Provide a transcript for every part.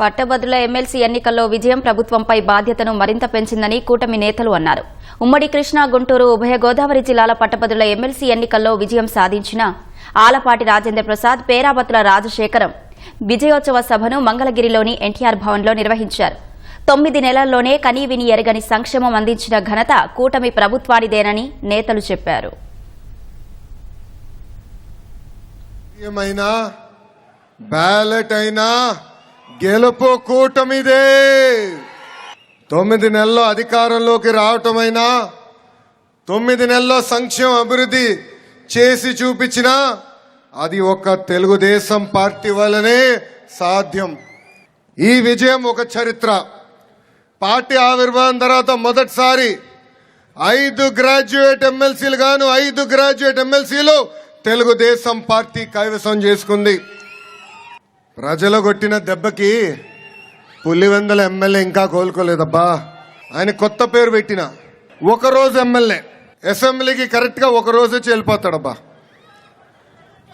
పట్టభద్రుల ఎమ్మెల్సీ ఎన్నికల్లో విజయం ప్రభుత్వంపై బాధ్యతను మరింత పెంచిందని కూటమి నేతలు అన్నారు. ఉమ్మడి కృష్ణా గుంటూరు ఉభయ గోదావరి జిల్లాల పట్టభద్రుల ఎమ్మెల్సీ ఎన్నికల్లో విజయం సాధించిన ఆలపాటి రాజేంద్ర ప్రసాద్ పేరాబత్తుల రాజశేఖరం విజయోత్సవ సభను మంగళగిరిలోని ఎన్టీఆర్ భవన్లో నిర్వహించారు. తొమ్మిది నెలల్లోనే కనీవిని ఎరగని సంక్షేమం అందించిన ఘనత కూటమి ప్రభుత్వానిదేనని నేతలు చెప్పారు. బ్యాలెట్ అయినా గెలుపు కూటమిదే. తొమ్మిది నెలల్లో అధికారంలోకి రావటమైనా తొమ్మిది నెలల్లో సంక్షేమ అభివృద్ధి చేసి చూపించిన అది ఒక తెలుగుదేశం పార్టీ వల్లనే సాధ్యం. ఈ విజయం ఒక చరిత్ర. పార్టీ ఆవిర్భావం తర్వాత మొదటిసారి ఐదు గ్రాడ్యుయేట్ ఎమ్మెల్సీలు గాను ఐదు గ్రాడ్యుయేట్ ఎమ్మెల్సీలు తెలుగుదేశం పార్టీ కైవసం చేసుకుంది. ప్రజలు కొట్టిన దెబ్బకి పులివెందల ఎమ్మెల్యే ఇంకా కోలుకోలేదబ్బా. ఆయన కొత్త పేరు పెట్టిన ఒకరోజు ఎమ్మెల్యే. అసెంబ్లీకి కరెక్ట్గా ఒక రోజు వచ్చి వెళ్ళిపోతాడబ్బా.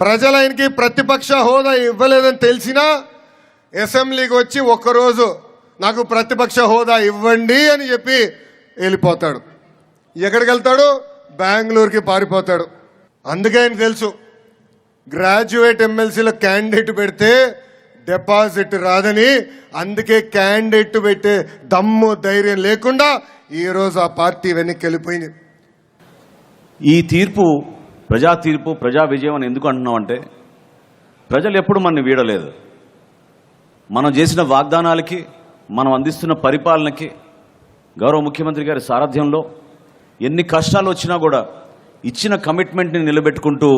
ప్రజలు ఆయనకి ప్రతిపక్ష హోదా ఇవ్వలేదని తెలిసినా అసెంబ్లీకి వచ్చి ఒక్కరోజు నాకు ప్రతిపక్ష హోదా ఇవ్వండి అని చెప్పి వెళ్ళిపోతాడు. ఎక్కడికి వెళ్తాడు? బెంగళూరుకి పారిపోతాడు. అందుకే ఆయన తెలుసు గ్రాడ్యుయేట్ ఎమ్మెల్సీలో క్యాండిడేట్ పెడితే డిపాజిట్ రాదని అందుకే క్యాండిడేట్ పెట్టే దమ్ము ధైర్యం లేకుండా ఈరోజు ఆ పార్టీ వెనక్కి వెళ్ళిపోయింది. ఈ తీర్పు ప్రజా తీర్పు ప్రజా విజయం అని ఎందుకు అంటున్నాం అంటే ప్రజలు ఎప్పుడు మనని వీడలేదు. మనం చేసిన వాగ్దానాలకి మనం అందిస్తున్న పరిపాలనకి గౌరవ ముఖ్యమంత్రి గారి సారథ్యంలో ఎన్ని కష్టాలు వచ్చినా కూడా ఇచ్చిన కమిట్మెంట్ని నిలబెట్టుకుంటూ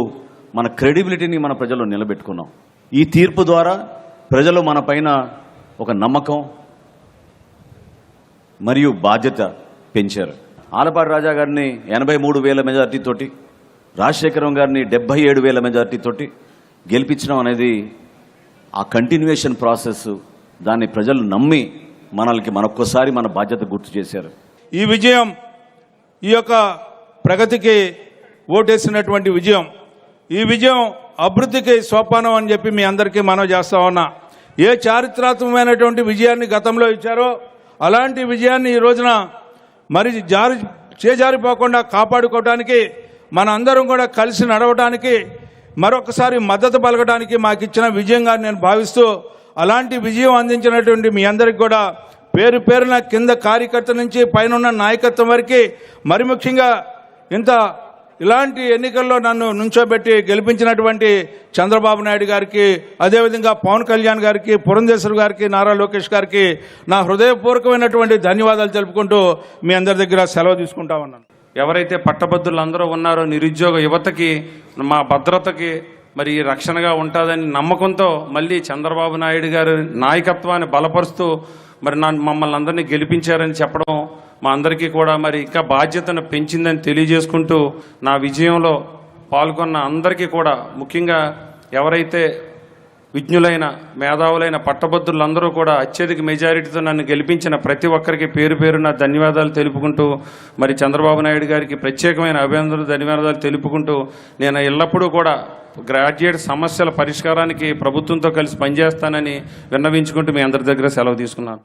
మన క్రెడిబిలిటీని మన ప్రజల్లో నిలబెట్టుకున్నాం. ఈ తీర్పు ద్వారా ప్రజలు మన పైన ఒక నమ్మకం మరియు బాధ్యత పెంచారు. ఆలపాటి రాజా గారిని ఎనభై మూడు వేల మెజార్టీతోటి రాజశేఖరం గారిని డెబ్బై ఏడు వేల మెజార్టీతోటి గెలిపించడం అనేది ఆ కంటిన్యూషన్ ప్రాసెస్ దాన్ని ప్రజలు నమ్మి మనల్కి మనొక్కసారి మన బాధ్యత గుర్తు చేశారు. ఈ విజయం ఈ యొక్క ప్రగతికి ఓటేసినటువంటి విజయం ఈ విజయం అభివృద్ధికి సోపానం అని చెప్పి మీ అందరికీ మనవి చేస్తా ఉన్నా. ఏ చారిత్రాత్మకమైనటువంటి విజయాన్ని గతంలో ఇచ్చారో అలాంటి విజయాన్ని ఈ రోజున మరి జారి చేజారిపోకుండా కాపాడుకోవడానికి మన అందరం కూడా కలిసి నడవడానికి మరొకసారి మద్దతు పలకడానికి మాకు ఇచ్చిన విజయంగా నేను భావిస్తూ అలాంటి విజయం అందించినటువంటి మీ అందరికి కూడా పేరు పేరున కింద కార్యకర్త నుంచి పైన నాయకత్వం వరకు మరి ముఖ్యంగా ఇంత ఇలాంటి ఎన్నికల్లో నన్ను నుంచోబెట్టి గెలిపించినటువంటి చంద్రబాబు నాయుడు గారికి అదేవిధంగా పవన్ కళ్యాణ్ గారికి పురంధేశ్వర్ గారికి నారా లోకేష్ గారికి నా హృదయపూర్వకమైనటువంటి ధన్యవాదాలు తెలుపుకుంటూ మీ అందరి దగ్గర సెలవు తీసుకుంటామన్నాను. ఎవరైతే పట్టభద్రులు అందరూ ఉన్నారో నిరుద్యోగ యువతకి మా భద్రతకి మరి రక్షణగా ఉంటుందని నమ్మకంతో మళ్ళీ చంద్రబాబు నాయుడు గారి నాయకత్వాన్ని బలపరుస్తూ మరి నా మమ్మల్ని అందరినీ గెలిపించారని చెప్పడం మా అందరికీ కూడా మరి ఇంకా బాధ్యతను పెంచిందని తెలియజేసుకుంటూ నా విజయంలో పాల్గొన్న అందరికీ కూడా ముఖ్యంగా ఎవరైతే విజ్ఞులైన మేధావులైన పట్టభద్రులందరూ కూడా అత్యధిక మెజారిటీతో నన్ను గెలిపించిన ప్రతి ఒక్కరికి పేరు పేరున ధన్యవాదాలు తెలుపుకుంటూ మరి చంద్రబాబు నాయుడు గారికి ప్రత్యేకమైన అభినందనలు ధన్యవాదాలు తెలుపుకుంటూ నేను ఎల్లప్పుడూ కూడా గ్రాడ్యుయేట్ సమస్యల పరిష్కారానికి ప్రభుత్వంతో కలిసి పనిచేస్తానని విన్నవించుకుంటూ మీ అందరి దగ్గర సెలవు తీసుకున్నాను.